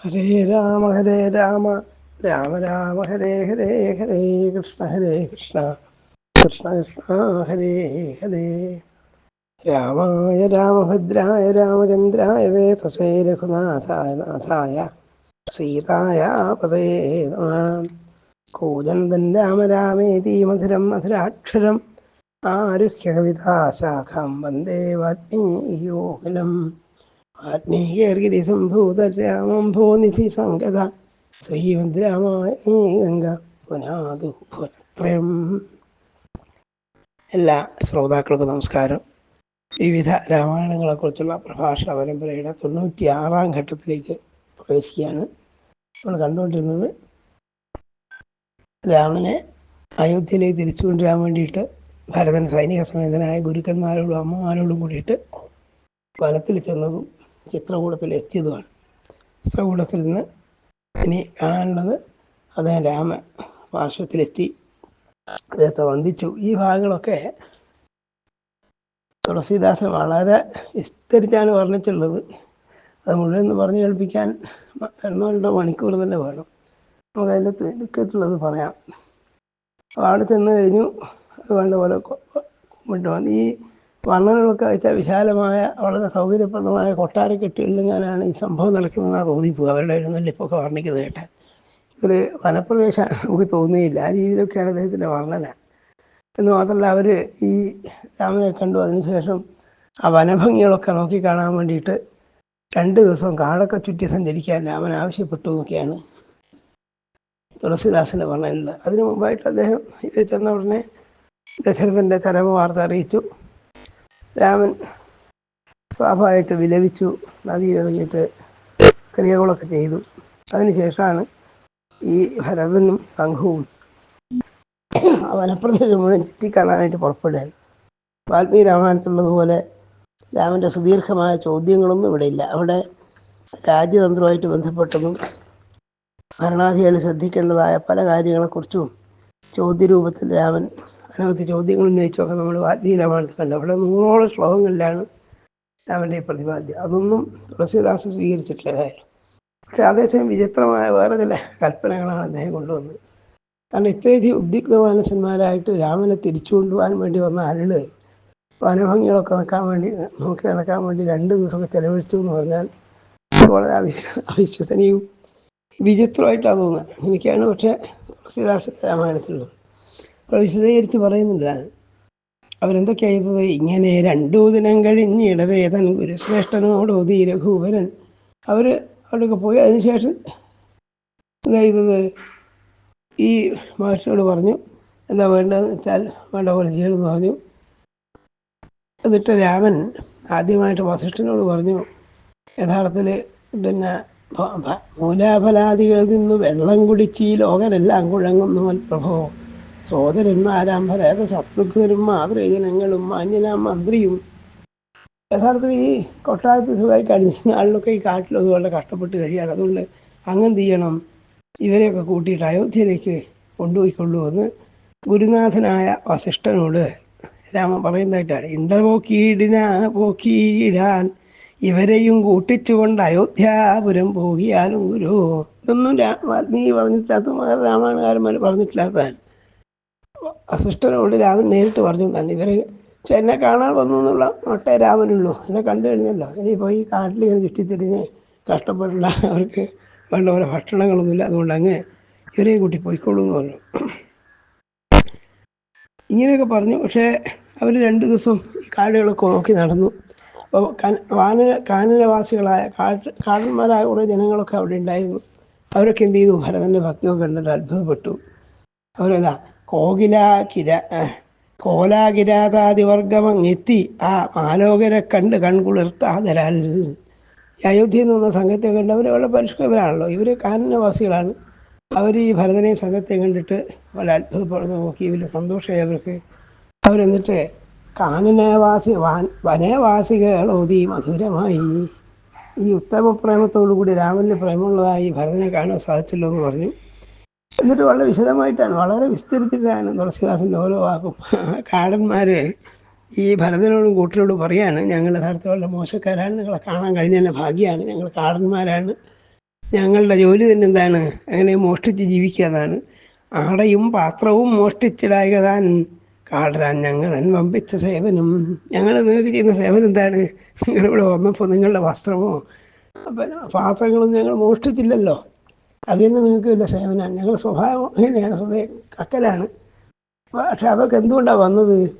ഹരേ രാമ ഹരേ രാമ. രാമ രാമ ഹരേ ഹരേ ഹരേ കൃഷ്ണ ഹരേ കൃഷ്ണ. കൃഷ്ണ കൃഷ്ണ ഹരേ ഹരേ. രാമായ രാമഭദ്രായ രാമചന്ദ്രായ വേതസേ രഘുനാഥായ നാഥായ സീതായ പതേ നമ. കൂജന്തൻ രാമ രാമേതി മധുരം മധുരാക്ഷരം. ആരുഹ്യ കവിതാശാഖം വന്ദേ വാൽമീകിയോഹലം ആത്മീയർഗിരി സംഭൂത രാമം ഭൂനിധി സംഗത ശ്രീമദ് രാമായണീ ഗംഗ എല്ലാ ശ്രോതാക്കൾക്കും നമസ്കാരം. വിവിധ രാമായണങ്ങളെക്കുറിച്ചുള്ള പ്രഭാഷണ പരമ്പരയുടെ തൊണ്ണൂറ്റി ആറാം ഘട്ടത്തിലേക്ക് പ്രവേശിക്കുകയാണ്. നമ്മൾ കണ്ടുകൊണ്ടിരുന്നത് രാമനെ അയോധ്യയിലേക്ക് തിരിച്ചു കൊണ്ടുവരാൻ വേണ്ടിയിട്ട് ഭരതൻ സൈനിക സമേതനായ ഗുരുക്കന്മാരോടും അമ്മമാരോടും കൂടിയിട്ട് വനത്തിൽ ചെന്നതും ചിത്രകൂടത്തിൽ എത്തിയതുമാണ് ചിത്രകൂടത്തിൽ നിന്ന് ഇനി കാണാനുള്ളത് അദ്ദേഹം രാമ പാർശ്വത്തിലെത്തി അദ്ദേഹത്തെ വന്ദിച്ചു. ഈ ഭാഗങ്ങളൊക്കെ തുളസീദാസൻ വളരെ വിസ്തരിച്ചാണ് വർണിച്ചുള്ളത് അത് മുഴുവൻ പറഞ്ഞു കേൾപ്പിക്കാൻ ഒന്നോ മണിക്കൂർ തന്നെ വേണം. നമുക്ക് അതിന്റെ ചുരുക്കത്തിലുള്ളത് പറയാം. അവിടെ ചെന്ന് കഴിഞ്ഞു. അത് വേണ്ട പോലെ ഈ വർണനകളൊക്കെ വെച്ചാൽ വിശാലമായ വളരെ സൗകര്യപ്രദമായ കൊട്ടാര കെട്ടിയില്ലെങ്കിലാണ് ഈ സംഭവം നടക്കുന്നതെന്നാണ് തോന്നിപ്പോകുക. അവരുടെ എഴുന്നള്ളിപ്പൊക്കെ വർണിക്കുന്നത് കേട്ടാൽ ഒരു വനപ്രദേശമാണ് നമുക്ക് തോന്നിയില്ല. ആ രീതിയിലൊക്കെയാണ് അദ്ദേഹത്തിന്റെ വർണന. എന്ന് മാത്രമല്ല അവർ ഈ രാമനെ കണ്ടു. അതിനുശേഷം ആ വനഭംഗികളൊക്കെ നോക്കി കാണാൻ വേണ്ടിയിട്ട് രണ്ട് ദിവസം കാടൊക്കെ ചുറ്റി സഞ്ചരിക്കാൻ രാമൻ ആവശ്യപ്പെട്ടു എന്നൊക്കെയാണ് തുളസിദാസിന്റെ വർണനുള്ളത് അതിനു മുമ്പായിട്ട് അദ്ദേഹം ചെന്ന ഉടനെ ദശരഥന്റെ ചരമ വാർത്ത അറിയിച്ചു. രാമൻ സ്വാഭാവികമായിട്ട് വിലപിച്ചു നദിയിലിറങ്ങിയിട്ട് ക്രിയകളൊക്കെ ചെയ്തു. അതിനുശേഷമാണ് ഈ ഭരതനും സംഘവും വനപ്രദേശം മുഴുവൻ ചുറ്റിക്കാണാനായിട്ട് പുറപ്പെടുകയാണ്. വാൽമീകി രാമായണത്തിലുള്ളതുപോലെ രാമന്റെ സുദീർഘമായ ചോദ്യങ്ങളൊന്നും ഇവിടെ ഇല്ല. അവിടെ രാജ്യതന്ത്രവുമായിട്ട് ബന്ധപ്പെട്ടതും ഭരണാധികാരികൾ ശ്രദ്ധിക്കേണ്ടതായ പല കാര്യങ്ങളെക്കുറിച്ചും ചോദ്യരൂപത്തിൽ രാമൻ അനവധി ചോദ്യങ്ങൾ ഉന്നയിച്ചൊക്കെ നമ്മൾ വാൽമീകി രാമായണത്തിൽ കണ്ടു അവിടെ നൂറോളം ശ്ലോകങ്ങളിലാണ് രാമന്റെ പ്രതിപാദ്യം. അതൊന്നും തുളസീദാസ് സ്വീകരിച്ചിട്ടില്ലതായാലും പക്ഷെ അതേസമയം വിചിത്രമായ വേറെ ചില കൽപ്പനകളാണ് അദ്ദേഹം കൊണ്ടുവന്നത്. കാരണം ഇത്രയധികം ഉദ്വിഗ്ന മാനസന്മാരായിട്ട് രാമനെ തിരിച്ചു കൊണ്ടുപോകാൻ വേണ്ടി വന്ന ആളുകൾ വനഭംഗികളൊക്കെ നടക്കാൻ വേണ്ടി നോക്കി നടക്കാൻ വേണ്ടി രണ്ട് ദിവസമൊക്കെ ചെലവഴിച്ചു എന്ന് പറഞ്ഞാൽ വളരെ അവിശ്വ അവിശ്വസനീയവും വിചിത്രമായിട്ടാണ് തോന്നുന്നത്. എനിക്കാണ് പക്ഷേ തുളസീദാസ് രാമായണത്തിലുള്ളത്. വിശദീകരിച്ച് പറയുന്നില്ല അവരെന്തൊക്കെയാ ചെയ്തത് ഇങ്ങനെ രണ്ടു ദിനം കഴിഞ്ഞ് ഇടവേദൻ ഗുരുശ്രേഷ്ഠനോടോ രഘുവരൻ. അവർ അവിടെയൊക്കെ പോയി. അതിനുശേഷം എന്താ ചെയ്തത്? ഈ മഹർഷിയോട് പറഞ്ഞു എന്താ വേണ്ടതെന്ന് വെച്ചാൽ വേണ്ട പോലെ ചെയ്യണമെന്ന് പറഞ്ഞു. എന്നിട്ട് രാമൻ ആദ്യമായിട്ട് വസിഷ്ഠനോട് പറഞ്ഞു യഥാർത്ഥത്തിൽ പിന്നെ മൂലാഫലാദികളിൽ നിന്ന് വെള്ളം കുടിച്ച് ഈ ലോകനെല്ലാം കുഴങ്ങുന്നു പ്രഭോ. സോദരന്മാരാം ഭരത ശത്രുഘ്നരും മാതൃജനങ്ങളും മാന്യനാം മന്ത്രിയും യഥാർത്ഥത്തിൽ ഈ കൊട്ടാരത്തിൽ സുഖമായി കഴിഞ്ഞ ആളിലൊക്കെ ഈ കാട്ടിൽ അതുപോലെ കഷ്ടപ്പെട്ട് കഴിയാണ് അതുകൊണ്ട് അങ്ങനെ ചെയ്യണം? ഇവരെയൊക്കെ കൂട്ടിയിട്ട് അയോധ്യയിലേക്ക് കൊണ്ടുപോയിക്കൊള്ളുമെന്ന് ഗുരുനാഥനായ വസിഷ്ഠനോട് രാമൻ പറയുന്നതായിട്ടാണ്. ഇന്ദ്രപോക്കീടിന പോക്കീടാൻ ഇവരെയും കൂട്ടിച്ചുകൊണ്ട് അയോധ്യാപുരം പോകിയാലും ഗുരു. ഇതൊന്നും നീ പറഞ്ഞിട്ടില്ലാത്ത രാമായണകാരന്മാർ പറഞ്ഞിട്ടില്ലാത്തതാണ്. വസിഷ്ഠനോട് രാമൻ നേരിട്ട് പറഞ്ഞു തന്നെ ഇവർ എന്നെ കാണാൻ വന്നു എന്നുള്ള ഒട്ടേ രാമനുള്ളൂ. എന്നെ കണ്ടു കഴിഞ്ഞല്ലോ. ഇനിയിപ്പോൾ ഈ കാട്ടിൽ ഇങ്ങനെ ചുറ്റിത്തിരിഞ്ഞ് കഷ്ടപ്പെട്ടുള്ള അവർക്ക് വേണ്ട പോലെ ഭക്ഷണങ്ങളൊന്നുമില്ല. അതുകൊണ്ട് അങ്ങ് ഇവരെയും കൂട്ടി പോയിക്കോളൂ എന്ന് പറഞ്ഞു. ഇങ്ങനെയൊക്കെ പറഞ്ഞു. പക്ഷേ അവർ രണ്ട് ദിവസം ഈ കാടുകളൊക്കെ നോക്കി നടന്നു. അപ്പോൾ വാനന കാനനവാസികളായ കാട്ട് കാടന്മാരായ കുറേ ജനങ്ങളൊക്കെ അവിടെ ഉണ്ടായിരുന്നു. അവരൊക്കെ എന്ത് ചെയ്തു? ഭരതന്റെ ഭക്തിയൊക്കെ കണ്ടിട്ട് അത്ഭുതപ്പെട്ടു. അവരേതാ കോകില കിര കോലാകിരാതാദിവർഗമങ്ങെത്തി ആ മാലോകരെ കണ്ട് കൺകുളിർത്താതരാൽ. അയോധ്യയിൽ നിന്ന് വന്ന സംഘത്തെ കണ്ട് അവർ വളരെ പരിഷ്കൃതരാണല്ലോ. ഇവർ കാനനവാസികളാണ്. അവർ ഈ ഭരതനെ സംഘത്തെ കണ്ടിട്ട് വളരെ അത്ഭുതപ്പെടുന്നു. നോക്കി വലിയ സന്തോഷമായി അവർക്ക്. അവരെന്നിട്ട് കാനനവാസി വനവാസികളോതി മധുരമായി. ഈ ഉത്തമ പ്രേമത്തോടു കൂടി രാമന് പ്രേമമുള്ളതായി ഭരതനെ കാണാൻ സാധിച്ചല്ലോ എന്ന് പറഞ്ഞു. എന്നിട്ട് വളരെ വിശദമായിട്ടാണ് വളരെ വിസ്തരിച്ചിട്ടാണ് തുളസിദാസിന്റെ ഓരോ വാക്കും കാടന്മാർ ഈ ഭരതനോടും കൂട്ടരോടും പറയാണ്. ഞങ്ങൾ യഥാർത്ഥം വളരെ മോശക്കാരാണ് നിങ്ങളെ കാണാൻ കഴിഞ്ഞ ഭാഗ്യമാണ് ഞങ്ങൾ കാടന്മാരാണ്. ഞങ്ങളുടെ ജോലി തന്നെ എന്താണ് അങ്ങനെ മോഷ്ടിച്ച് ജീവിക്കുക എന്നാണ് ആടയും പാത്രവും മോഷ്ടിച്ചിടായക താൻ. കാടരാൻ ഞങ്ങൾ വമ്പിച്ച സേവനം. ഞങ്ങൾ നിങ്ങൾക്ക് ചെയ്യുന്ന സേവനം എന്താണ്? നിങ്ങളിവിടെ വന്നപ്പോൾ നിങ്ങളുടെ വസ്ത്രമോ? പിന്നെ പാത്രങ്ങളും ഞങ്ങൾ മോഷ്ടിച്ചില്ലല്ലോ. അതിന് നിങ്ങൾക്ക് വലിയ സേവനമാണ്. ഞങ്ങൾ സ്വഭാവം അങ്ങനെയാണ് സ്വതവേ കക്കലാണ്. പക്ഷെ അതൊക്കെ എന്തുകൊണ്ടാണ് വന്നത്?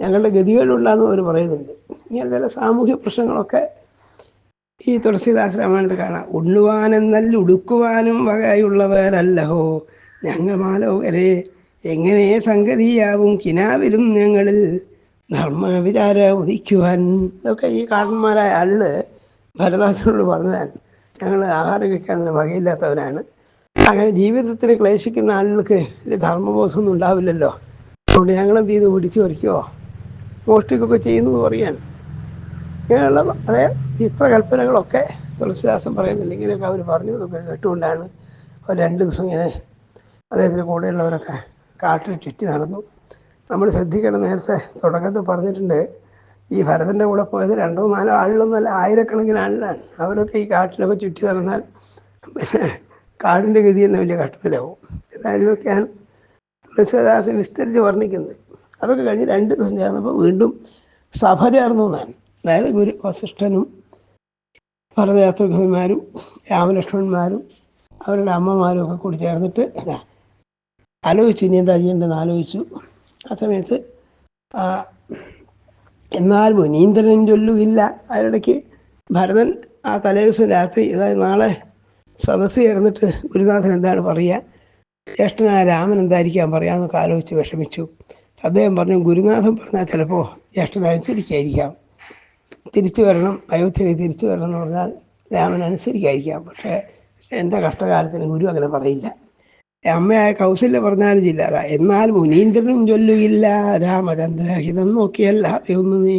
ഞങ്ങളുടെ ഗതികളുണ്ടാന്ന് അവർ പറയുന്നുണ്ട്. ഇങ്ങനെ ചില സാമൂഹ്യ പ്രശ്നങ്ങളൊക്കെ ഈ തുളസിദാസ് കാണാം. ഉണ്ണുവാനെന്നല്ല ഉടുക്കുവാനും വകയുള്ളവരല്ലഹോ. ഞങ്ങൾ മാലോകരെ എങ്ങനെ സംഗതിയാവും? കിനാവിലും ഞങ്ങളിൽ ധർമ്മവിചാര ഉദിക്കുവാൻ. ഇതൊക്കെ ഈ കാരണന്മാരായ ആൾ ഭരതാസിനോട് പറഞ്ഞതാണ്. ഞങ്ങൾ ആഹാരം കഴിക്കാനുള്ള വകയില്ലാത്തവരാണ്. അങ്ങനെ ജീവിതത്തിൽ ക്ലേശിക്കുന്ന ആളുകൾക്ക് ധർമ്മബോധമൊന്നും ഉണ്ടാവില്ലല്ലോ. അതുകൊണ്ട് ഞങ്ങളെന്ത് ചെയ്ത്? പിടിച്ചു പറിക്കുമോ ചെയ്യുന്നു എന്ന് പറയാണ് ഇങ്ങനെയുള്ള അതേ ചിത്രകൽപ്പനകളൊക്കെ തുളസിദാസൻ പറയുന്നുണ്ട്. ഇങ്ങനെയൊക്കെ അവർ പറഞ്ഞു കേട്ടുകൊണ്ടാണ് അവർ രണ്ട് ദിവസം ഇങ്ങനെ അദ്ദേഹത്തിന്റെ കൂടെയുള്ളവരൊക്കെ കാട്ടിൽ ചുറ്റി നടന്നു. നമ്മൾ ശ്രദ്ധിക്കണം നേരത്തെ തുടക്കത്തിൽ പറഞ്ഞിട്ടുണ്ട്. ഈ ഭരതന്റെ കൂടെ പോയത് രണ്ടോ നാലോ ആളുകളൊന്നല്ല ആയിരക്കണക്കിന് ആളിലാണ് അവരൊക്കെ ഈ കാട്ടിലൊക്കെ ചുറ്റി നടന്നാൽ പിന്നെ കാടിന്റെ ഗതി എന്ന വലിയ കഷ്ടത്തിലാവും. എന്തായാലും ഇതൊക്കെയാണ് തുളസിദാസൻ വിസ്തരിച്ച് വർണിക്കുന്നത്. അതൊക്കെ കഴിഞ്ഞ് രണ്ട് ദിവസം ചേർന്നപ്പോൾ വീണ്ടും സഭ ചേർന്നു എന്നാണ്. അതായത് ഗുരു വസിഷ്ഠനും ഭരതയാത്രന്മാരും രാമലക്ഷ്മണന്മാരും അവരുടെ അമ്മമാരും ഒക്കെ കൂടി ചേർന്നിട്ട് ആലോചിച്ചു ഇനി എന്താ ചെയ്യേണ്ടതെന്ന് ആലോചിച്ചു. ആ സമയത്ത് എന്നാൽ മുനീന്ദ്രനും ചൊല്ലുകില്ല അതിനിടയ്ക്ക് ഭരതൻ ആ തലേദിവസം രാത്രി അതായത് നാളെ സദസ്സ് ചേർന്നിട്ട് ഗുരുനാഥൻ എന്താണ് പറയുക? ജ്യേഷ്ഠനായ രാമൻ എന്തായിരിക്കാം പറയാമെന്നൊക്കെ ആലോചിച്ച് വിഷമിച്ചു. അദ്ദേഹം പറഞ്ഞു ഗുരുനാഥൻ പറഞ്ഞാൽ ചിലപ്പോൾ ജ്യേഷ്ഠൻ അനുസരിക്കായിരിക്കാം. തിരിച്ചു വരണം അയോധ്യയിൽ തിരിച്ചു വരണം എന്ന് പറഞ്ഞാൽ രാമൻ അനുസരിക്കായിരിക്കാം. പക്ഷേ എന്താ കഷ്ടകാലത്തിന് ഗുരു അങ്ങനെ പറയില്ല. അമ്മയായ കൗസല്യ പറഞ്ഞാലും ഇല്ലാത എന്നാൽ മുനീന്ദ്രനും ചൊല്ലുകില്ല. രാമചന്ദ്രഹിതം നോക്കിയല്ല. ഒന്നുമേ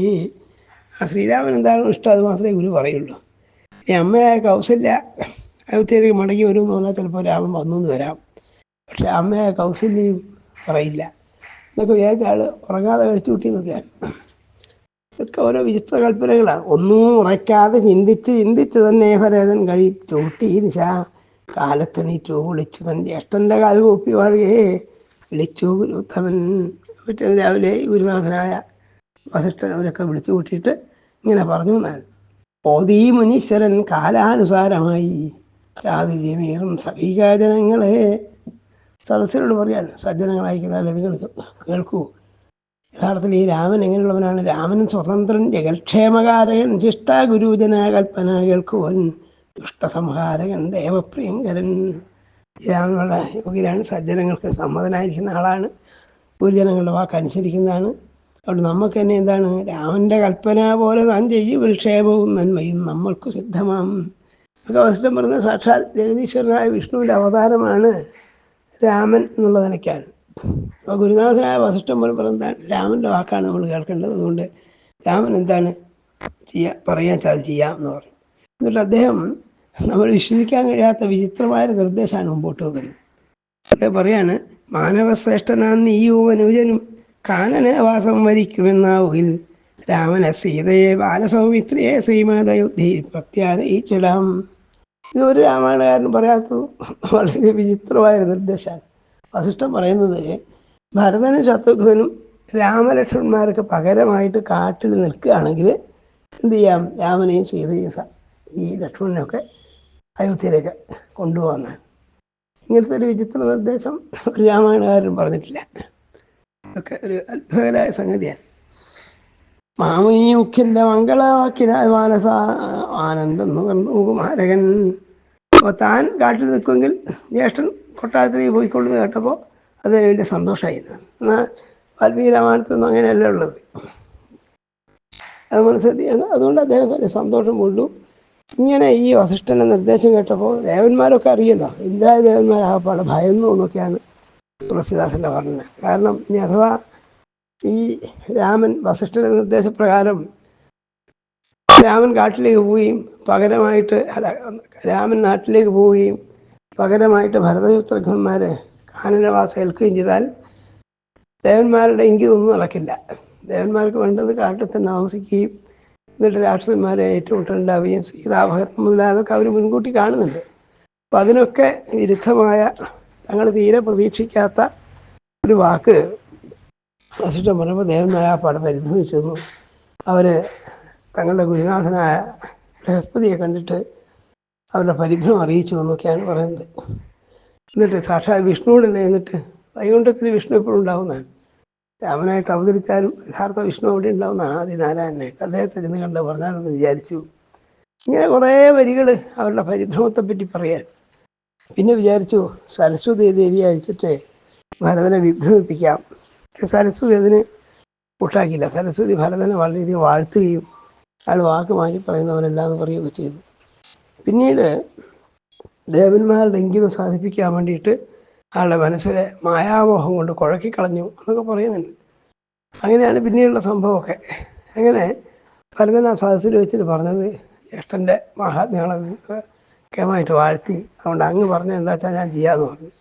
ആ ശ്രീരാമൻ എന്താണോ ഇഷ്ടം അത് മാത്രമേ ഗുരു പറയുള്ളൂ. ഈ അമ്മയായ കൗസല്യ അയോധ്യയിലേക്ക് മടങ്ങി വരും എന്ന് പറഞ്ഞാൽ ചിലപ്പോൾ രാമൻ വന്നു എന്ന് വരാം. പക്ഷെ അമ്മയായ കൗസല്യയും പറയില്ല. എന്നൊക്കെ വിചാരിച്ച ആൾ ഉറങ്ങാതെ കഴിച്ചു കൂട്ടി നോക്കിയാൽ ഇതൊക്കെ ഓരോ വിചിത്ര കൽപ്പനകളാണ്. ഒന്നും ഉറയ്ക്കാതെ ചിന്തിച്ച് ചിന്തിച്ച് തന്നെ ഭരതൻ കഴിച്ചു നിശ കാലത്തെണീറ്റു വിളിച്ചു തന്റെ ജ്യേഷ്ഠന്റെ കാൽ കൂപ്പി വാഴുകയെ വിളിച്ചു ഗുരുത്തമൻ പിറ്റേന്ന് രാവിലെ ഗുരുനാഥനായ വസിഷ്ഠൻ അവരൊക്കെ വിളിച്ചു കൂട്ടിയിട്ട് ഇങ്ങനെ പറഞ്ഞു എന്നാൽ ഓതീ മുനീശ്വരൻ കാലാനുസാരമായി ചാതുര്യമേറും സഭീകാജനങ്ങളെ സദസ്സരോട് പറയാണ് സജ്ജനങ്ങളായിരിക്കുന്ന നിങ്ങൾ കേൾക്കൂ. യഥാർത്ഥത്തിൽ ഈ രാമൻ എങ്ങനെയുള്ളവനാണ്? രാമൻ സ്വതന്ത്രൻ ജഗൽക്ഷേമകാരകൻ ശിഷ്ട ഗുരുജന കൽപ്പന കേൾക്കുവൻ. ദുഷ്ടസംഹാരകൻ ദേവപ്രിയങ്കരൻ. രാമനുള്ള യോഗിയാണ് സജ്ജനങ്ങൾക്ക് സമ്മതനായിരിക്കുന്ന ആളാണ്. ഗുരുജനങ്ങളുടെ വാക്ക് അനുസരിക്കുന്നതാണ്. അതുകൊണ്ട് നമുക്ക് തന്നെ എന്താണ്? രാമന്റെ കൽപ്പന പോലെ താൻ ചെയ്യും വിക്ഷേപവും നന്മയും നമ്മൾക്ക് സിദ്ധമാം. അവസരം പറഞ്ഞ സാക്ഷാൽ ജഗദീശ്വരനായ വിഷ്ണുവിന്റെ അവതാരമാണ് രാമൻ എന്നുള്ള നിലയ്ക്കാണ്. അപ്പോൾ ഗുരുനാഥനായ വസിഷ്ഠം പോലും പറഞ്ഞാൽ രാമന്റെ വാക്കാണ് നമ്മൾ കേൾക്കേണ്ടത്. അതുകൊണ്ട് രാമൻ എന്താണ് ചെയ്യാ പറയാൻ ചാൽ ചെയ്യാം എന്ന് പറയും എന്നിട്ട് അദ്ദേഹം നമ്മൾ വിശ്വസിക്കാൻ കഴിയാത്ത വിചിത്രമായ നിർദ്ദേശമാണ് മുമ്പോട്ട് വെക്കുന്നത് അദ്ദേഹം പറയാണ് മാനവശ്രേഷ്ഠനാന്ന് ഈ യുവനുജനും കാനനവാസം വരിക്കുമെന്നാവുകിൽ രാമനെ സീതയെ ബാലസൗമിത്രിയെ ശ്രീമാതയുദ്ധി പ്രത്യാനയിച്ചിടാം ഇത് ഒരു രാമായണകാരനും പറയാത്തത് വളരെ വിചിത്രമായ നിർദ്ദേശമാണ്. വസിഷ്ഠം പറയുന്നത് ഭരതനും ശത്രുഘ്നും രാമലക്ഷ്മണന്മാർക്ക് പകരമായിട്ട് കാട്ടിൽ നിൽക്കുകയാണെങ്കിൽ എന്ത് ചെയ്യാം? രാമനെയും സീതയും ഈ ലക്ഷ്മണനെയൊക്കെ അയോധ്യയിലേക്ക് കൊണ്ടുപോകുന്നത് ഇങ്ങനത്തെ ഒരു വിചിത്ര നിർദ്ദേശം ഒരു പറഞ്ഞിട്ടില്ല. ഒക്കെ ഒരു അത്ഭുതകരായ സംഗതിയാണ്. മാമനി മുഖ്യന്റെ മംഗളവാക്കിനാൽ മാനസ ആനന്ദം കുമാരകൻ അപ്പോൾ താൻ കാട്ടിൽ നിൽക്കുമെങ്കിൽ ജ്യേഷ്ഠൻ കൊട്ടാരത്തിൽ പോയിക്കൊള്ളുന്നത് കേട്ടപ്പോൾ അത് വലിയ സന്തോഷമായിരുന്നു. എന്നാൽ വാൽമീകി രാമായണത്തൊന്നും അങ്ങനെയല്ല ഉള്ളത്. അത് മനസ്സിലാക്കി അതുകൊണ്ട് അദ്ദേഹം വലിയ സന്തോഷം കൊണ്ടു ഇങ്ങനെ ഈ വസിഷ്ഠന്റെ നിർദ്ദേശം കേട്ടപ്പോൾ ദേവന്മാരൊക്കെ അറിയല്ലോ. ഇന്ദ്രായ ദേവന്മാരാകപ്പാടെ ഭയന്നു എന്നൊക്കെയാണ് തുളസിദാസന്റെ പറഞ്ഞത്. കാരണം ഇനി അഥവാ ഈ രാമൻ വസിഷ്ഠന്റെ നിർദ്ദേശപ്രകാരം രാമൻ കാട്ടിലേക്ക് പോവുകയും പകരമായിട്ട് രാമൻ നാട്ടിലേക്ക് പോവുകയും പകരമായിട്ട് ഭരതയുത്രഘന്മാരെ കാനനവാസം ഏൽക്കുകയും ചെയ്താൽ ദേവന്മാരുടെ ഇങ്കിതൊന്നും നടക്കില്ല. ദേവന്മാർക്ക് വേണ്ടത് കാട്ടിൽ തന്നെ താമസിക്കുകയും എന്നിട്ട് രാഷ്ട്രീയന്മാരെ ഏറ്റുമുട്ടുണ്ടാവുകയും സീതാപഹരണം മുതലായതൊക്കെ അവർ മുൻകൂട്ടി കാണുന്നുണ്ട്. അപ്പം അതിനൊക്കെ വിരുദ്ധമായ ഞങ്ങൾ തീരെ പ്രതീക്ഷിക്കാത്ത ഒരു വാക്ക് വസിഷ്ഠം പറഞ്ഞപ്പോൾ ദേവനായ പട പരിഭവിച്ചു അവർ തങ്ങളുടെ ഗുരുനാഥനായ ബൃഹസ്പതിയെ കണ്ടിട്ട് അവരുടെ പരിഭ്രമം അറിയിച്ചു എന്നൊക്കെയാണ് പറയുന്നത്. എന്നിട്ട് സാക്ഷാൽ വിഷ്ണുവിടെ എന്നിട്ട് വൈകുണ്ഠത്തിൽ വിഷ്ണു എപ്പോഴും ഉണ്ടാവുന്നതാണ്. രാമനായിട്ട് അവതരിച്ചാലും യഥാർത്ഥ വിഷ്ണു അവിടെ ഉണ്ടാവുന്നതാണ് ആദിനാരായണനായിട്ട്. അദ്ദേഹത്തെ ചെന്ന് കണ്ട് പറഞ്ഞാലെന്ന് വിചാരിച്ചു. ഇങ്ങനെ കുറേ വരികൾ അവരുടെ പരിഭ്രമത്തെ പറ്റി പറയാൻ. പിന്നെ വിചാരിച്ചു സരസ്വതി ദേവി അഴിച്ചിട്ട് ഭരതനെ വിഭ്രമിപ്പിക്കാം സരസ്വതി അതിന് കൂട്ടാക്കിയില്ല സരസ്വതി ഭരതനെ വളരെയധികം വാഴ്ത്തുകയും അയാൾ വാക്ക് മാറ്റി പറയുന്നവരെല്ലാം പറയുകയൊക്കെ ചെയ്തു. പിന്നീട് ദേവന്മാരുടെ എങ്കിലും സാധിപ്പിക്കാൻ വേണ്ടിയിട്ട് ആളുടെ മനസ്സിലെ മായാമോഹം കൊണ്ട് കുഴക്കിക്കളഞ്ഞു എന്നൊക്കെ പറയുന്നുണ്ട്. അങ്ങനെയാണ് പിന്നീടുള്ള സംഭവമൊക്കെ. അങ്ങനെ ഭരതൻ ആ സദസ്സിൽ വെച്ചിട്ട് പറഞ്ഞത് ജ്യേഷ്ഠന്റെ മഹാത്മ്യങ്ങളെ കേമായിട്ട് വാഴ്ത്തി. അതുകൊണ്ട് അങ്ങ് പറഞ്ഞ എന്താ വെച്ചാൽ ഞാൻ ചെയ്യാമെന്ന് പറഞ്ഞു.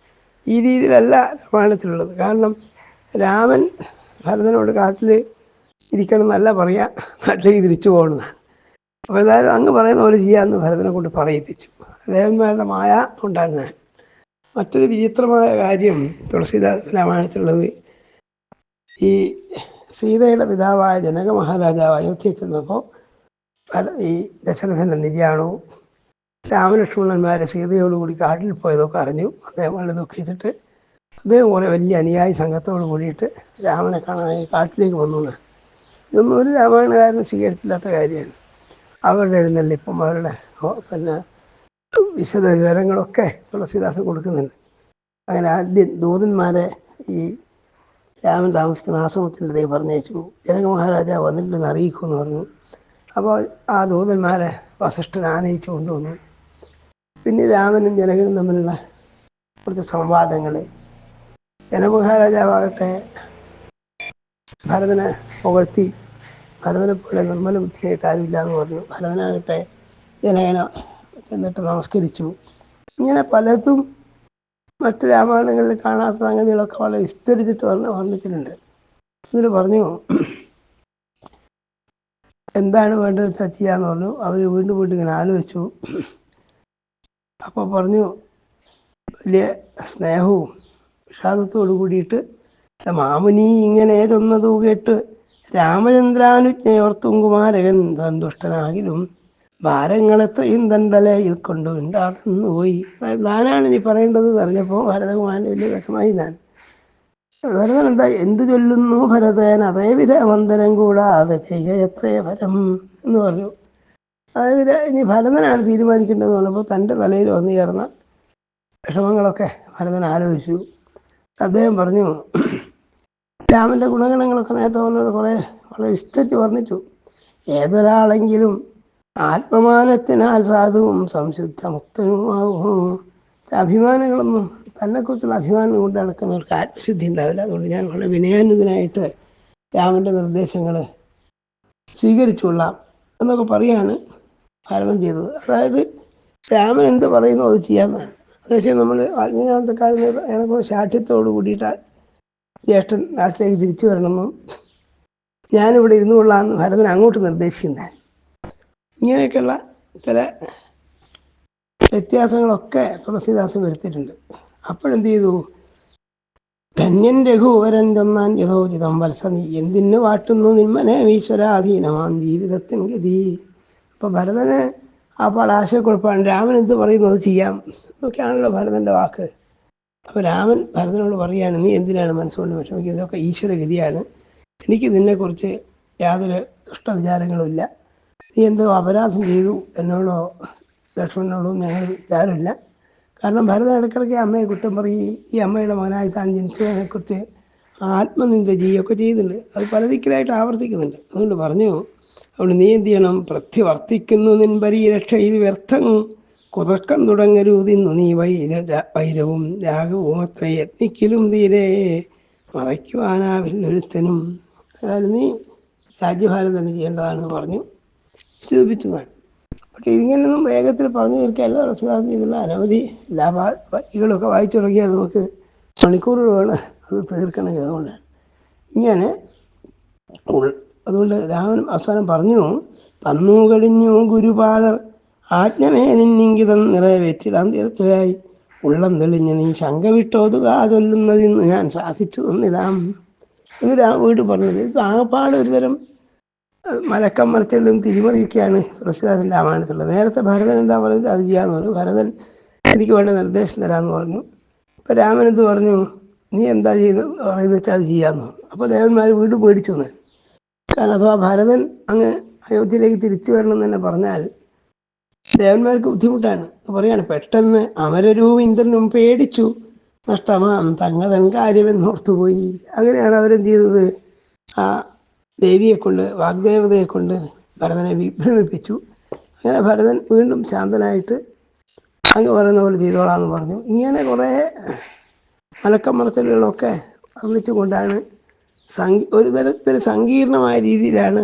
ഈ രീതിയിലല്ല രാമായണത്തിലുള്ളത് കാരണം രാമൻ ഭരതനോട് കാട്ടിൽ ഇരിക്കണം എന്നല്ല പറയാ നാട്ടിലേക്ക് തിരിച്ചു പോകണമെന്നാണ്. അപ്പോൾ ഏതായാലും അങ്ങ് പറയുന്ന പോലെ ചെയ്യാമെന്ന് ഭരതനെ കൊണ്ട് പറയിപ്പിച്ചു. ദേവന്മാരുടെ മായ ഉണ്ടായിരുന്ന മറ്റൊരു വിചിത്രമായ കാര്യം തുളസീദാസ് രാമായണത്തിലുള്ളത് ഈ സീതയുടെ പിതാവായ ജനക മഹാരാജാവ് അയോധ്യയിൽ ചെന്നപ്പോൾ പല ഈ ദശരഥന്റെ നിര്യാണവും രാമലക്ഷ്മണന്മാരെ സീതയോടുകൂടി കാട്ടിൽ പോയതൊക്കെ അറിഞ്ഞു. അദ്ദേഹം വളരെ ദുഃഖിച്ചിട്ട് അദ്ദേഹം കുറേ വലിയ അനുയായി സംഘത്തോട് കൂടിയിട്ട് രാമനെ കാണാനായി കാട്ടിലേക്ക് വന്നു. ഇതൊന്നും ഒരു രാമായണകാരനും സ്വീകരിച്ചില്ലാത്ത കാര്യമാണ്. അവരുടെ എഴുന്നള്ളിപ്പം അവരുടെ പിന്നെ വിശദ വിവരങ്ങളൊക്കെ തുളസിദാസ് കൊടുക്കുന്നുണ്ട്. അങ്ങനെ ആദ്യം ദൂതന്മാരെ ഈ രാമൻ താമസിക്കുന്ന ആശ്രമത്തിന്റെ ദൈവം പറഞ്ഞയച്ചു. ജനക മഹാരാജാവ് വന്നിട്ടുണ്ടെന്ന് അറിയിക്കുമെന്ന് പറഞ്ഞു. അപ്പോൾ ആ ദൂതന്മാരെ വസിഷ്ഠൻ ആനയിച്ചു കൊണ്ടുവന്നു. പിന്നെ രാമനും ജനകനും തമ്മിലുള്ള കുറച്ച് സംവാദങ്ങൾ. ജനമഹാരാജാവാകട്ടെ ഭരതനെ പുകഴ്ത്തി ഭരതനെ പോലെ നിർമ്മല ബുദ്ധിയായിട്ട് ആരുമില്ല എന്ന് പറഞ്ഞു. ഭരതനാകട്ടെ ജനകനെ ചെന്നിട്ട് നമസ്കരിച്ചു. ഇങ്ങനെ പലതും മറ്റു രാമായണങ്ങളിൽ കാണാത്ത സംഗതികളൊക്കെ വളരെ വിസ്തരിച്ചിട്ട് പറഞ്ഞ് വർണിച്ചിട്ടുണ്ട് ഇതിൽ പറഞ്ഞു എന്താണ് വേണ്ടത് ചർച്ച ചെയ്യാന്ന് പറഞ്ഞു. അവർ വീണ്ടും വീണ്ടും ഇങ്ങനെ ആലോചിച്ചു. അപ്പോൾ പറഞ്ഞു വലിയ സ്നേഹവും വിഷാദത്തോടു കൂടിയിട്ട് മാമുനി ഇങ്ങനെ ഏതൊന്നതു കേട്ട് രാമചന്ദ്രാനുജ്ഞയോർത്തും കുമാരകൻ സന്തുഷ്ടനാകിലും ഭാരങ്ങളെത്രയും തണ്ടലയിൽ കൊണ്ടു ഉണ്ടാകുന്നു പോയി. താനാണ് ഇനി പറയേണ്ടത് പറഞ്ഞപ്പോൾ ഭരതകുമാരൻ വലിയ വിഷമായി ഞാൻ ഭരതൻ എന്താ എന്ത് ചൊല്ലുന്നു ഭരതൻ? അതേവിധ മന്ദനം കൂടാതെ ചെയ്യുക എത്രേ ഫലം എന്ന് പറഞ്ഞു. അതായത് ഇനി ഭരതനാണ് തീരുമാനിക്കേണ്ടത് പറഞ്ഞപ്പോൾ തന്റെ തലയിൽ വന്നു ചേർന്ന വിഷമങ്ങളൊക്കെ ഭരതൻ ആലോചിച്ചു. അദ്ദേഹം പറഞ്ഞു രാമന്റെ ഗുണഗണങ്ങളൊക്കെ നേരത്തെ പറഞ്ഞ കുറേ വളരെ വിസ്തരിച്ച് വർണിച്ചു. ഏതൊരാളെങ്കിലും ആത്മമാനത്തിനാൽ സാധുവും സംശുദ്ധ മുക്തനുമാകും അഭിമാനങ്ങളൊന്നും തന്നെക്കുറിച്ചുള്ള അഭിമാനം കൊണ്ട് നടക്കുന്നവർക്ക് ആത്മശുദ്ധി ഉണ്ടാവില്ല. അതുകൊണ്ട് ഞാൻ വളരെ വിനയാനുതനായിട്ട് രാമന്റെ നിർദ്ദേശങ്ങൾ സ്വീകരിച്ചുകൊള്ളാം എന്നൊക്കെ പറയാണ് ഭാരതം ചെയ്തത്. അതായത് രാമൻ എന്ത് പറയുന്നു അത് ചെയ്യാമെന്നാണ് അതേസമയം നമ്മൾ ആത്മീയകാലത്തെക്കാളും ഏറെക്കുറെ ശാഠ്യത്തോട് കൂടിയിട്ട് ജ്യേഷ്ഠൻ നാട്ടിലേക്ക് തിരിച്ചു വരണമെന്നും ഞാനിവിടെ ഇരുന്നു കൊള്ളാമെന്ന് ഭരതൻ അങ്ങോട്ട് നിർദ്ദേശിക്കുന്നത് ഇങ്ങനെയൊക്കെയുള്ള ചില വ്യത്യാസങ്ങളൊക്കെ തുളസിദാസ് വരുത്തിയിട്ടുണ്ട്. അപ്പോഴെന്ത് ചെയ്തു? ധന്യൻ രഘുവരൻ ചൊന്നാൻ യഥോചിതം വത്സ നീ എന്തിന് വാട്ടുന്നു നിന്മനെ ഈശ്വരാധീനമാം ജീവിതത്തിൻ ഗതി? അപ്പോൾ ഭരതന് ആ ആശയക്കുഴപ്പമാണ് രാമൻ എന്ത് പറയുന്നു? അത് ചെയ്യാം. എന്നൊക്കെയാണല്ലോ ഭരതന്റെ വാക്ക്. അപ്പോൾ രാമൻ ഭരതനോട് പറയുകയാണ് നീ എന്തിനാണ് മനസ്സുകൊണ്ട് വിഷമിക്കുന്നത്? ഇതൊക്കെ ഈശ്വരഗതിയാണ്. എനിക്ക് നിന്നെക്കുറിച്ച് യാതൊരു ദുഷ്ടവിചാരങ്ങളുമില്ല നീ എന്തോ അപരാധം ചെയ്തു എന്നോടോ ലക്ഷ്മണനോടോ ഞങ്ങൾ വിചാരമില്ല. കാരണം ഭരതൻ ഇടയ്ക്കിടയ്ക്ക് അമ്മയെ കുറ്റം പറയുകയും ഈ അമ്മയുടെ മകനായി താൻ ജനിച്ചതിനെക്കുറിച്ച് ആത്മനിന്ദ ചെയ്യുകയൊക്കെ ചെയ്യുന്നുണ്ട്. അത് പല ദിക്കിലായിട്ട് ആവർത്തിക്കുന്നുണ്ട്. അതുകൊണ്ട് പറഞ്ഞു അതുകൊണ്ട് നീ എന്ത് ചെയ്യണം? പ്രത്യവർത്തിക്കുന്നു നിൻ പരിരക്ഷയിൽ വ്യർത്ഥം. കുതർക്കം തുടങ്ങരുതിന്നു നീ വൈര വൈരവും രാഗവും അത്ര യത്നിക്കലും തീരെ മറയ്ക്കുവാനാവില്ലൊരുത്തനും അതായത് നീ രാജ്യഭാരം തന്നെ ചെയ്യേണ്ടതാണെന്ന് പറഞ്ഞു. വിശദിപ്പിച്ചതാണ് പക്ഷേ ഇതിങ്ങനെയൊന്നും വേഗത്തിൽ പറഞ്ഞു തീർക്കാനല്ല. റസിദാസ് ഇതിലുള്ള അനവധി ലാഭികളൊക്കെ വായിച്ചു തുടങ്ങിയാൽ നമുക്ക് മണിക്കൂറുകളാണ് അത് തീർക്കണമെങ്കിൽ അതുകൊണ്ടാണ്. ഇങ്ങനെ അതുകൊണ്ട് രാമൻ അവസാനം പറഞ്ഞു തന്നു കഴിഞ്ഞു ഗുരുപാദർ ആജ്ഞമേ നിന്നിങ്കിതം നിറവേറ്റിടാൻ തീർച്ചയായി. ഉള്ളം തെളിഞ്ഞ് നീ ശങ്ക വിട്ടോതുക ചൊല്ലുന്നതിന്ന് ഞാൻ സാധിച്ചു തന്നിടാം. എന്ന് വീട് പറഞ്ഞത്. ഇത് ആകപ്പാട് ഒരുതരം അഹ് മലക്കം മറിച്ചലും തിരിമറിയൊക്കെയാണ് തുളസിദാസിന്റെ ആമാനത്തുള്ളത് നേരത്തെ ഭരതൻ എന്താ പറയുന്നത് അത് ചെയ്യാന്ന് പറഞ്ഞു. ഭരതൻ എനിക്ക് വേണ്ട നിർദ്ദേശം തരാമെന്ന് പറഞ്ഞു. അപ്പോൾ രാമൻ എന്ത് പറഞ്ഞു? നീ എന്താ ചെയ്യുന്നത്? പറയുന്നത് വെച്ചാൽ അത് ചെയ്യാമെന്ന് പറഞ്ഞു. അപ്പോൾ ദേവന്മാർ വീട് പേടിച്ചു എന്ന് കാരണം അഥവാ ഭരതൻ അങ്ങ് അയോധ്യയിലേക്ക് തിരിച്ചു വരണം എന്ന് തന്നെ പറഞ്ഞാൽ ദേവന്മാർക്ക് ബുദ്ധിമുട്ടാണ്. പറയാണ് പെട്ടെന്ന് അമരരും ഇന്ദ്രനും പേടിച്ചു. നഷ്ടമാം തങ്ങതൻ കാര്യമെന്നോർത്തുപോയി. അങ്ങനെയാണ് അവരെന്ത് ചെയ്തത്? ആ ദേവിയെ കൊണ്ട് വാഗ്ദേവതയെ കൊണ്ട് ഭരതനെ വിഭ്രമിപ്പിച്ചു അങ്ങനെ ഭരതൻ വീണ്ടും ശാന്തനായിട്ട് അങ്ങ് പറയുന്ന പോലെ ചെയ്തോളാന്ന് പറഞ്ഞു. ഇങ്ങനെ കുറേ മലക്കം മറത്തലുകളൊക്കെ വർണിച്ചുകൊണ്ടാണ് സംഗീ ഒരു തരത്തിൽ സങ്കീർണമായ രീതിയിലാണ്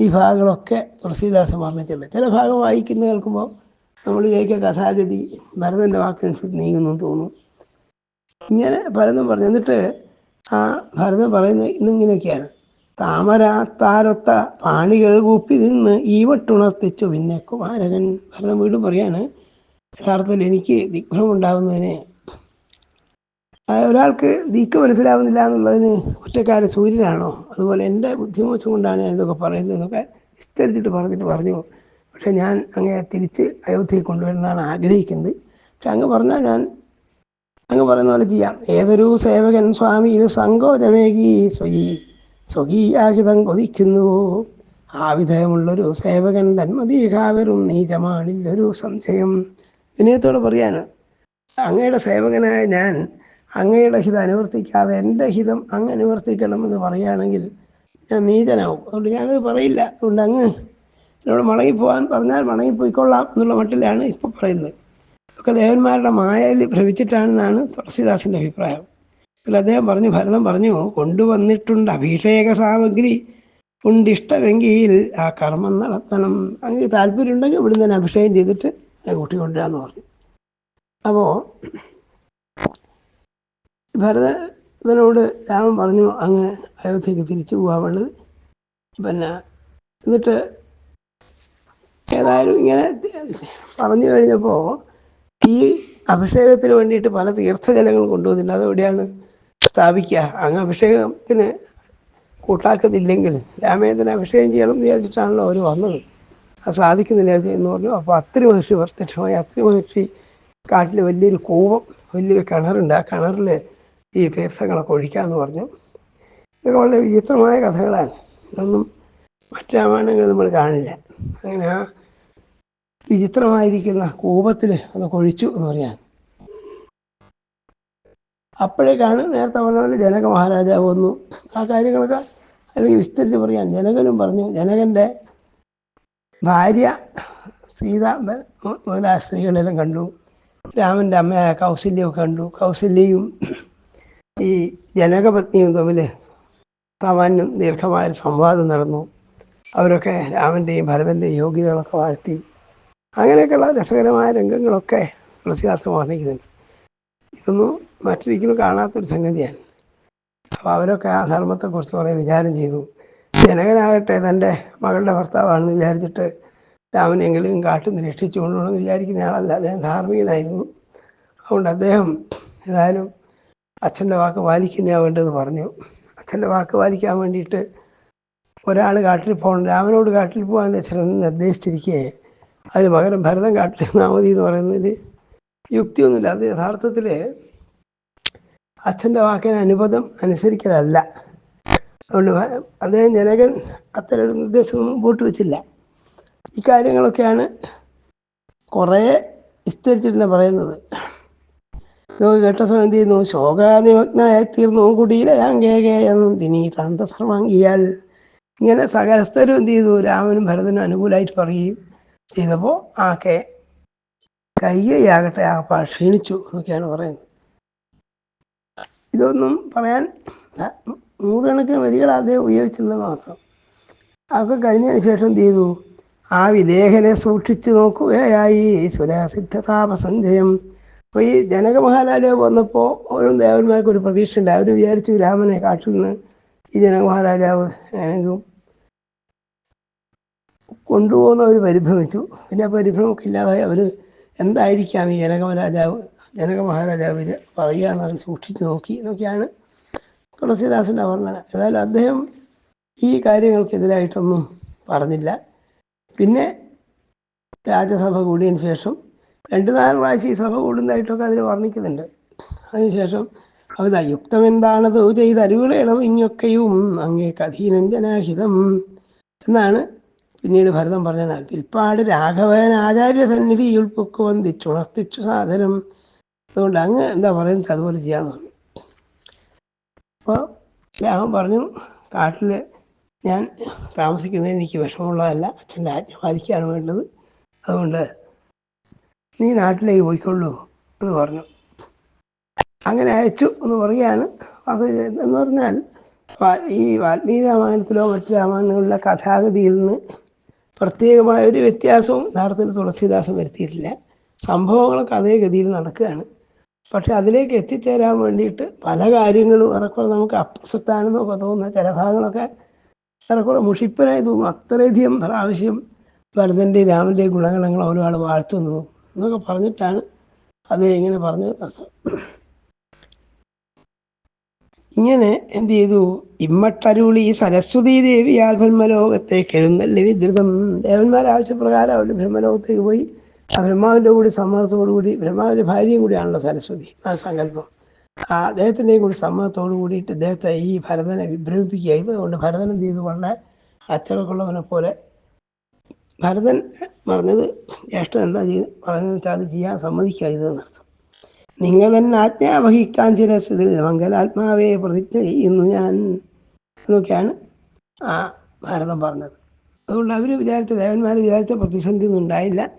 ഈ ഭാഗങ്ങളൊക്കെ തുളസീദാസൻ വർണിച്ചിട്ടുള്ളത് ചില ഭാഗം വായിക്കുന്ന കേൾക്കുമ്പോൾ നമ്മൾ വിചാരിക്കുക കഥാഗതി ഭരതന്റെ വാക്കനുസരിച്ച് നീങ്ങുന്നു തോന്നും. ഇങ്ങനെ ഭരതം പറഞ്ഞു. എന്നിട്ട് ആ ഭരതം പറയുന്നത് ഇന്നിങ്ങനെയൊക്കെയാണ്. താമരാത്താരൊത്ത പാണികൾ കൂപ്പി നിന്ന് ഈ വട്ടുണർത്തിച്ചു പിന്നെ കുമാരകൻ ഭരതം വീണ്ടും പറയാണ് യഥാർത്ഥത്തിൽ എനിക്ക് ദിഗ്ഭ്രമം ഉണ്ടാകുന്നതിന് ആ, ഒരാൾക്ക് ദീക്ക മനസ്സിലാവുന്നില്ല എന്നുള്ളതിന് കുറ്റക്കാരൻ സൂര്യനാണോ? അതുപോലെ എന്റെ ബുദ്ധിമോശം കൊണ്ടാണ് ഞാൻ ഇതൊക്കെ പറയുന്നത് എന്നൊക്കെ വിസ്തരിച്ചിട്ട് പറഞ്ഞിട്ട് പറഞ്ഞു. പക്ഷേ ഞാൻ അങ്ങേ തിരിച്ച് അയോധ്യയിൽ കൊണ്ടുവരുന്നതാണ് ആഗ്രഹിക്കുന്നത്. പക്ഷെ അങ്ങ് പറഞ്ഞാൽ ഞാൻ അങ്ങ് പറയുന്ന പോലെ ചെയ്യാം. ഏതൊരു സേവകൻ സ്വാമിയിൽ സങ്കോചമേകി സ്വയി സ്വകീയാഹിതം കൊതിക്കുന്നുവോ ആ സേവകൻ തന്മതീകാവരും നീചമാണില്ലൊരു സംശയം. വിനയത്തോട് പറയാണ് അങ്ങയുടെ സേവകനായ ഞാൻ അങ്ങയുടെ ഹിതം അനുവർത്തിക്കാതെ എന്റെ ഹിതം അങ്ങ് അനുവർത്തിക്കണമെന്ന് പറയുകയാണെങ്കിൽ ഞാൻ നീചനാവും. അതുകൊണ്ട് ഞാനത് പറയില്ല. അതുകൊണ്ട് അങ്ങ് എന്നോട് മടങ്ങിപ്പോകാൻ പറഞ്ഞാൽ മടങ്ങിപ്പോയിക്കൊള്ളാം എന്നുള്ള മട്ടിലാണ് ഇപ്പോൾ പറയുന്നത്. ഒക്കെ ദേവന്മാരുടെ മായയിൽ ഭ്രമിച്ചിട്ടാണെന്നാണ് തുളസിദാസിന്റെ അഭിപ്രായം. അതിൽ അദ്ദേഹം പറഞ്ഞു ഭരതം പറഞ്ഞു കൊണ്ടുവന്നിട്ടുണ്ട് അഭിഷേക സാമഗ്രി. ഉണ്ടിഷ്ടമെങ്കിൽ ആ കർമ്മം നടത്തണം. അങ്ങ് താല്പര്യമുണ്ടെങ്കിൽ ഇവിടുന്ന് തന്നെ അഭിഷേകം ചെയ്തിട്ട് കൂട്ടി കൂട്ടിക്കൊണ്ടുവരാമെന്ന് പറഞ്ഞു. അപ്പോൾ ഭരതനോട് രാമൻ പറഞ്ഞു അങ്ങ് അയോധ്യക്ക് തിരിച്ചു പോകാമുള്ളത് പിന്നെ എന്നിട്ട് ഏതായാലും ഇങ്ങനെ പറഞ്ഞു കഴിഞ്ഞപ്പോൾ ഈ അഭിഷേകത്തിന് വേണ്ടിയിട്ട് പല തീർത്ഥജലങ്ങൾ കൊണ്ടുവന്നിട്ടുണ്ട്. അതെവിടെയാണ്? സ്ഥാപിക്കുക. അങ്ങ് അഭിഷേകത്തിന് കൂട്ടാക്കുന്നില്ലെങ്കിൽ രാമേന്ദ്രനെ അഭിഷേകം ചെയ്യണം എന്ന് വിചാരിച്ചിട്ടാണല്ലോ അവർ വന്നത്. അത് സാധിക്കുന്നില്ല എന്ന് പറഞ്ഞു. അപ്പോൾ അത്രയും മഹർഷി പ്രത്യക്ഷമായി. അത്രയും മഹർഷി കാട്ടിൽ വലിയൊരു കൂവം വലിയൊരു കിണറുണ്ട്. ആ കിണറിൽ ഈ തീർത്ഥങ്ങളൊക്കെ ഒഴിക്കാമെന്ന് പറഞ്ഞു. ഇതൊക്കെ വളരെ വിചിത്രമായ കഥകളാണ്. ഇതൊന്നും മറ്റു രാമായണങ്ങൾ നമ്മൾ കാണില്ല. അങ്ങനെ ആ വിചിത്രമായിരിക്കുന്ന കൂപത്തിൽ അതൊക്കെ ഒഴിച്ചു എന്ന് പറയാൻ. അപ്പോഴേക്കാണ് നേരത്തെ പറഞ്ഞ പോലെ ജനക മഹാരാജാവ് വന്നു. ആ കാര്യങ്ങളൊക്കെ അല്ലെങ്കിൽ വിസ്തരിച്ച് പറയാൻ ജനകനും പറഞ്ഞു. ജനകന്റെ ഭാര്യ സീത മുതലായ സ്ത്രീകളെല്ലാം കണ്ടു. രാമന്റെ അമ്മയായ കൗസല്യമൊക്കെ കണ്ടു. കൗസല്യയും ഈ ജനകപത്നിയും തമ്മിൽ സാമാന്യം ദീർഘമായ സംവാദം നടന്നു. അവരൊക്കെ രാമന്റെയും ഭരതന്റെയും യോഗ്യതകളൊക്കെ വാഴ്ത്തി. അങ്ങനെയൊക്കെയുള്ള രസകരമായ രംഗങ്ങളൊക്കെ തുളസിദാസം വർണിക്കുന്നുണ്ട്. ഇതൊന്നും മറ്റൊരിക്കലും കാണാത്തൊരു സംഗതിയാണ്. അപ്പോൾ അവരൊക്കെ ആ ധർമ്മത്തെക്കുറിച്ച് കുറേ വിചാരം ചെയ്തു. ജനകനാകട്ടെ തന്റെ മകളുടെ ഭർത്താവാണെന്ന് വിചാരിച്ചിട്ട് രാമനെങ്കിലും കാട്ടിൽ നിന്ന് രക്ഷിച്ചു കൊണ്ടുപോകണമെന്ന് വിചാരിക്കുന്ന ആളല്ല. അദ്ദേഹം ധാർമ്മികനായിരുന്നു. അതുകൊണ്ട് അദ്ദേഹം ഏതായാലും അച്ഛന്റെ വാക്ക് പാലിക്കുന്നതാണ് വേണ്ടതെന്ന് പറഞ്ഞു. അച്ഛന്റെ വാക്ക് പാലിക്കാൻ വേണ്ടിയിട്ട് ഒരാൾ കാട്ടിൽ പോകണം രാമനോട് കാട്ടിൽ പോകാൻ ചെറുതെന്ന് നിർദ്ദേശിച്ചിരിക്കുകയെ അതിന് പകരം ഭരതൻ കാട്ടിൽ നിന്നാൽ മതി എന്ന് പറയുന്നതിൽ യുക്തിയൊന്നുമില്ല. അത് യഥാർത്ഥത്തിൽ അച്ഛന്റെ വാക്കിന് അനുബന്ധം അനുസരിക്കലല്ല. അതുകൊണ്ട് അദ്ദേഹം ജനകൻ അത്തരം നിർദ്ദേശം മുമ്പോട്ട് വെച്ചില്ല. ഇക്കാര്യങ്ങളൊക്കെയാണ് കാര്യങ്ങളൊക്കെയാണ് കുറേ വിസ്തരിച്ചിട്ട് പറയുന്നത്. കേട്ട സമയം എന്ത് ചെയ്യുന്നു? ശോകാനിമഗ്നായ തീർന്നു. കുടിയിലയാങ്കേകയെന്നും ദിനി താന്ത സർവാംഗിയാൽ. ഇങ്ങനെ സകലസ്ഥരും എന്ത് ചെയ്തു? രാമനും ഭരതനും അനുകൂലമായിട്ട് പറയുകയും ചെയ്തപ്പോൾ ആക്കെ കയ്യയാകട്ടെ പാ ക്ഷീണിച്ചു എന്നൊക്കെയാണ് പറയുന്നത്. ഇതൊന്നും പറയാൻ നൂറുകണക്കിന് വരികൾ അദ്ദേഹം ഉപയോഗിച്ചില്ലെന്ന് മാത്രം. അതൊക്കെ കഴിഞ്ഞതിന് ശേഷം എന്ത് ചെയ്തു? ആ വിദേഹനെ സൂക്ഷിച്ചു നോക്കുകയായി. സുരസിദ്ധതാപസഞ്ജയം അപ്പോൾ ഈ ജനക മഹാരാജാവ് വന്നപ്പോൾ ഓരോ ദേവന്മാർക്ക് ഒരു പ്രതീക്ഷ ഉണ്ട്. അവർ വിചാരിച്ചു രാമനെ കാട്ടിൽ നിന്ന് ഈ ജനക മഹാരാജാവ് ഏതെങ്കിലും കൊണ്ടുപോകുന്ന അവർ പരിഭ്രമിച്ചു. പിന്നെ പരിഭ്രമൊക്കെ ഇല്ലാതായി. അവർ എന്തായിരിക്കാം ഈ ജനക രാജാവ്? ജനക മഹാരാജാവിന് പറയുക എന്നവർ സൂക്ഷിച്ചു നോക്കി. എന്നൊക്കെയാണ് തുളസീദാസിന്റെ വർണന. ഏതായാലും അദ്ദേഹം ഈ കാര്യങ്ങൾക്കെതിരായിട്ടൊന്നും പറഞ്ഞില്ല. പിന്നെ രാജ്യസഭ കൂടിയതിന് ശേഷം രണ്ട് നാല് പ്രാവശ്യം ഈ സഭ കൂടുന്നതായിട്ടൊക്കെ അതിൽ വർണിക്കുന്നുണ്ട്. അതിനുശേഷം അവത യുക്തമെന്താണതോ അരുവിളയണം ഇങ്ങൊക്കെയും അങ്ങേക്ക് അധീനം ജനാഹിതം എന്നാണ് പിന്നീട് ഭരതം പറഞ്ഞാൽ പിൽപ്പാട് രാഘവൻ ആചാര്യ സന്നിധി വന്ദിച്ചു ഉണർത്തിച്ചു സാധനം. അതുകൊണ്ട് അങ്ങ് എന്താ പറയുന്നത് അതുപോലെ ചെയ്യാന്ന് പറഞ്ഞു അപ്പോൾ രാമൻ പറഞ്ഞു കാട്ടിൽ ഞാൻ താമസിക്കുന്നത് എനിക്ക് വിഷമമുള്ളതല്ല അച്ഛന്റെ ആജ്ഞ പാലിക്കുകയാണ് വേണ്ടത്. അതുകൊണ്ട് നീ നാട്ടിലേക്ക് പോയിക്കൊള്ളൂ എന്ന് പറഞ്ഞു. അങ്ങനെ അയച്ചു എന്ന് പറയുകയാണ് അത് എന്ന് പറഞ്ഞാൽ ഈ വാൽമീകി രാമായണത്തിലോ മറ്റു രാമായണങ്ങളിലെ കഥാഗതിയിൽ നിന്ന് പ്രത്യേകമായ ഒരു വ്യത്യാസവും യഥാർത്ഥത്തിൽ തുളസീദാസൻ വരുത്തിയിട്ടില്ല. സംഭവങ്ങളൊക്കെ അതേ ഗതിയിൽ നടക്കുകയാണ്. പക്ഷെ അതിലേക്ക് എത്തിച്ചേരാൻ വേണ്ടിയിട്ട് പല കാര്യങ്ങളും ഏറെക്കുറെ നമുക്ക് അപ്രസത്താനെന്നൊക്കെ തോന്നുന്ന. ചില ഭാഗങ്ങളൊക്കെ ഏറെക്കുറെ മുഷിപ്പനായി തോന്നും അത്രയധികം പ്രാവശ്യം ഭരതന്റെയും രാമന്റെയും ഗുണഗണങ്ങൾ ഒരാൾ വാഴ്ത്തുന്നു എന്നൊക്കെ പറഞ്ഞിട്ടാണ് അത് ഇങ്ങനെ പറഞ്ഞത്. ഇങ്ങനെ എന്ത് ചെയ്തു ഇമ്മട്ടരുളി സരസ്വതീ ദേവിയാൽ ബ്രഹ്മലോകത്തേക്ക് എഴുന്നള്ളി വിദ്രുതം. ദേവന്മാരെ ആവശ്യപ്രകാരം അവർ ബ്രഹ്മലോകത്തേക്ക് പോയി. ആ ബ്രഹ്മാവിന്റെ കൂടി സമ്മതത്തോടുകൂടി ബ്രഹ്മാവിന്റെ ഭാര്യയും കൂടിയാണല്ലോ സരസ്വതി. ആ സങ്കല്പം. ആ അദ്ദേഹത്തിന്റെയും കൂടി സമ്മതത്തോടു കൂടിയിട്ട് അദ്ദേഹത്തെ ഈ ഭരതനെ വിഭ്രമിപ്പിക്കുക. അതുകൊണ്ട് ഭരതൻ എന്ത് ചെയ്തു? വളരെ അച്ചടക്കമുള്ളവനെ പോലെ ഭരതൻ പറഞ്ഞത് ജ്യേഷ്ഠൻ എന്താ ചെയ്ത് പറഞ്ഞത് വെച്ചാൽ അത് ചെയ്യാൻ സമ്മതിക്കാതിരുന്നർത്ഥം നിങ്ങൾ തന്നെ ആജ്ഞാവഹിക്കാൻ ചിരസ്ഥിതിൽ മംഗലാത്മാവെ പ്രതിജ്ഞ ചെയ്യുന്നു ഞാൻ. എന്നൊക്കെയാണ് ആ ഭാരതം പറഞ്ഞത്. അതുകൊണ്ട് അവർ വിചാരിച്ച ദേവന്മാർ വിചാരിച്ച പ്രതിസന്ധി ഒന്നും ഉണ്ടായില്ല.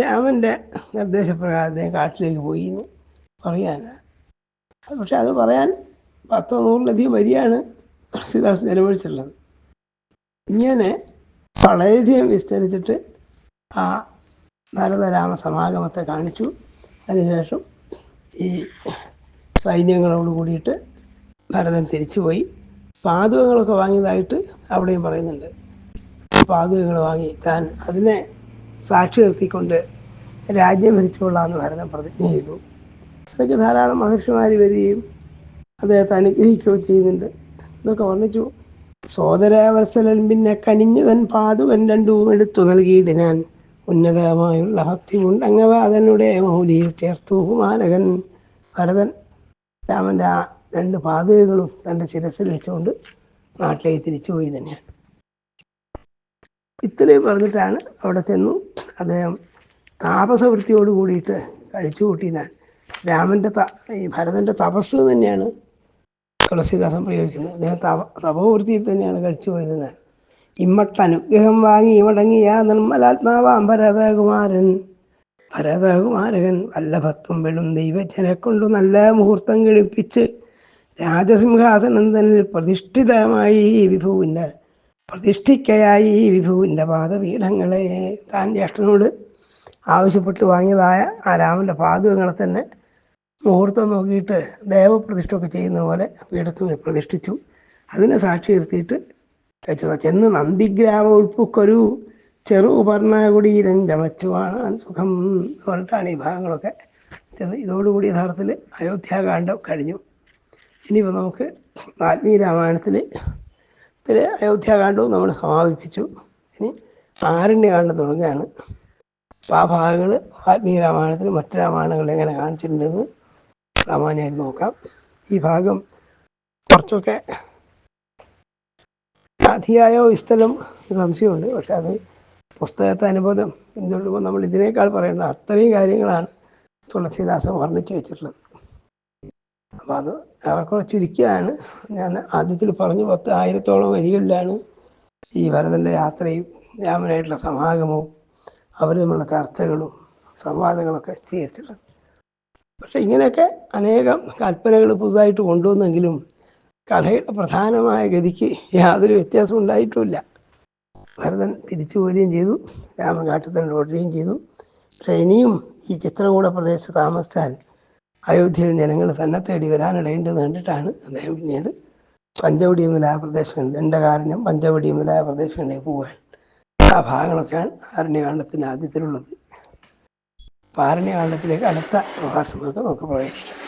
രാമന്റെ നിർദ്ദേശപ്രകാരം കാട്ടിലേക്ക് പോയി എന്ന് പറയാനാണ്. പക്ഷെ അത് പറയാൻ പത്തോ നൂറിലധികം വരിയാണ് തുളസിദാസ് ചെലവഴിച്ചിട്ടുള്ളത് ഇങ്ങനെ വളരെയധികം വിസ്തരിച്ചിട്ട് ആ ഭരതരാമ സമാഗമത്തെ കാണിച്ചു. അതിനുശേഷം ഈ സൈന്യങ്ങളോട് കൂടിയിട്ട് ഭരതൻ തിരിച്ചുപോയി പാതകങ്ങളൊക്കെ വാങ്ങിയതായിട്ട് അവിടെയും പറയുന്നുണ്ട്. പാതകങ്ങൾ വാങ്ങി താൻ അതിനെ സാക്ഷി നിർത്തിക്കൊണ്ട് രാജ്യം ഭരിച്ചുകൊള്ളാമെന്ന് ഭരതൻ പ്രതിജ്ഞ ചെയ്തു. അതൊക്കെ ധാരാളം മഹർഷിമാർ വരികയും അദ്ദേഹത്തെ അനുഗ്രഹിക്കുകയും ചെയ്യുന്നുണ്ട്. ഇതൊക്കെ വർണിച്ചു. സോദരാവത്സലൻ പിന്നെ കനിഞ്ഞുതൻ പാതുകൻ രണ്ടും എടുത്തു ഞാൻ ഉന്നതമായുള്ള ഭക്തി ഉണ്ടങ്ങവ അതനുടെ മൗലിയിൽ ചേർത്തു. കുമാരകൻ ഭരതൻ രാമന്റെ ആ രണ്ട് പാതകളും തന്റെ ശിരസിൽ വെച്ചുകൊണ്ട് നാട്ടിലേക്ക് തിരിച്ചുപോയി തന്നെയാണ്. ഇത്രയും പറഞ്ഞിട്ടാണ് അവിടെ ചെന്നു. അദ്ദേഹം താപസവൃത്തിയോട് കൂടിയിട്ട് കഴിച്ചു കൂട്ടിയതാണ് രാമന്റെ ത ഈ ഭരതന്റെ തപസ് തന്നെയാണ് തുളസീദാസൻ പ്രയോഗിക്കുന്നത്. അദ്ദേഹം തപ തപോവൃത്തിയിൽ തന്നെയാണ് കഴിച്ചു പോയതെന്ന് ഇമ്മട്ട് അനുഗ്രഹം വാങ്ങി മടങ്ങിയ നിർമ്മലാത്മാവാം ഭരതകുമാരൻ. ഭരതകുമാരകൻ വല്ലഭത്വം വെളും ദൈവജ്ഞനെ കൊണ്ടു നല്ല മുഹൂർത്തം കളിപ്പിച്ച് രാജസിംഹാസനം തന്നിൽ പ്രതിഷ്ഠിതമായി വിഭുവിന്റെ പ്രതിഷ്ഠിക്കയായി വിഭുവിന്റെ പാദപീഠങ്ങളെ താൻ ജ്യേഷ്ഠനോട് ആവശ്യപ്പെട്ട് വാങ്ങിയതായ ആ രാമന്റെ പാദകങ്ങളെ തന്നെ മുഹൂർത്തം നോക്കിയിട്ട് ദേവപ്രതിഷ്ഠയൊക്കെ ചെയ്യുന്ന പോലെ പീഠത്തിൽ പ്രതിഷ്ഠിച്ചു. അതിനെ സാക്ഷി നിർത്തിയിട്ട് വെച്ചു ചെന്ന് നന്ദിഗ്രാമ ഉൾപ്പുക്കൊരു ചെറു ഭരണകുടീരം ചമച്ചു കാണാൻ സുഖം എന്ന് പറഞ്ഞിട്ടാണ് ഈ ഭാഗങ്ങളൊക്കെ ഇതോടുകൂടി യഥാർത്ഥത്തിൽ അയോധ്യാകാന്ഡം കഴിഞ്ഞു. ഇനിയിപ്പോൾ നമുക്ക് ആത്മീയ രാമായണത്തിൽ ഇതിൽ അയോധ്യാകാന്ഡവും നമ്മൾ സമാപിപ്പിച്ചു. ഇനി ആരണ്യകാന്ഡം തുടങ്ങുകയാണ്. അപ്പോൾ ആ ഭാഗങ്ങൾ ആത്മീയ രാമായണത്തിൽ മറ്റു രാമായണങ്ങൾ എങ്ങനെ കാണിച്ചിട്ടുണ്ടെന്ന് സാമാന്യമായിട്ട് നോക്കാം. ഈ ഭാഗം കുറച്ചൊക്കെ അധിയായോ വിസ്തലം സംശയമുണ്ട്. പക്ഷെ അത് പുസ്തകത്തെ അനുബോധം പിന്തുടരുമ്പോൾ നമ്മൾ ഇതിനേക്കാൾ പറയേണ്ട അത്രയും കാര്യങ്ങളാണ് തുളസിദാസൻ വർണിച്ചു വെച്ചിട്ടുള്ളത്. അപ്പോൾ അത് ഏറെക്കുറെ ചുരുക്കിയാണ് ഞാൻ ആദ്യത്തിൽ പറഞ്ഞു പത്ത് ആയിരത്തോളം വരികളിലാണ് ഈ ഭരതന്റെ യാത്രയും രാമനായിട്ടുള്ള സമാഗമവും അവർ തമ്മിലുള്ള ചർച്ചകളും സംവാദങ്ങളൊക്കെ സ്വീകരിച്ചിട്ടുള്ളത് പക്ഷെ ഇങ്ങനെയൊക്കെ അനേകം കൽപ്പനകൾ പുതുതായിട്ട് കൊണ്ടുവന്നെങ്കിലും കഥയുടെ പ്രധാനമായ ഗതിക്ക് യാതൊരു വ്യത്യാസം ഉണ്ടായിട്ടുമില്ല ഭരതൻ തിരിച്ചു പോരുകയും ചെയ്തു. രാമൻ കാട്ടിൽ ഓടുകയും ചെയ്തു. പക്ഷേ ഇനിയും ഈ ചിത്രകൂട പ്രദേശത്ത് താമസിച്ചാൽ അയോധ്യയിൽ ജനങ്ങൾ തന്നെ തേടി വരാനിടയുണ്ടെന്ന് കണ്ടിട്ടാണ് അദ്ദേഹം പിന്നീട് പഞ്ചവടി മുതലായ പ്രദേശങ്ങൾ ദണ്ഡകാരണ്യം പഞ്ചവടി മുതലായ പ്രദേശങ്ങളിലേക്ക് പോവാൻ ആ ഭാഗങ്ങളൊക്കെയാണ് ആരണ്യകാണ്ഡത്തിന്റെ ആദ്യത്തിലുള്ളത്. അപ്പോൾ ആരണ്യകാണ്ഡത്തിലേക്ക് അടുത്ത പ്രഭാഷണങ്ങൾക്ക് നമുക്ക് പ്രവേശിക്കാം.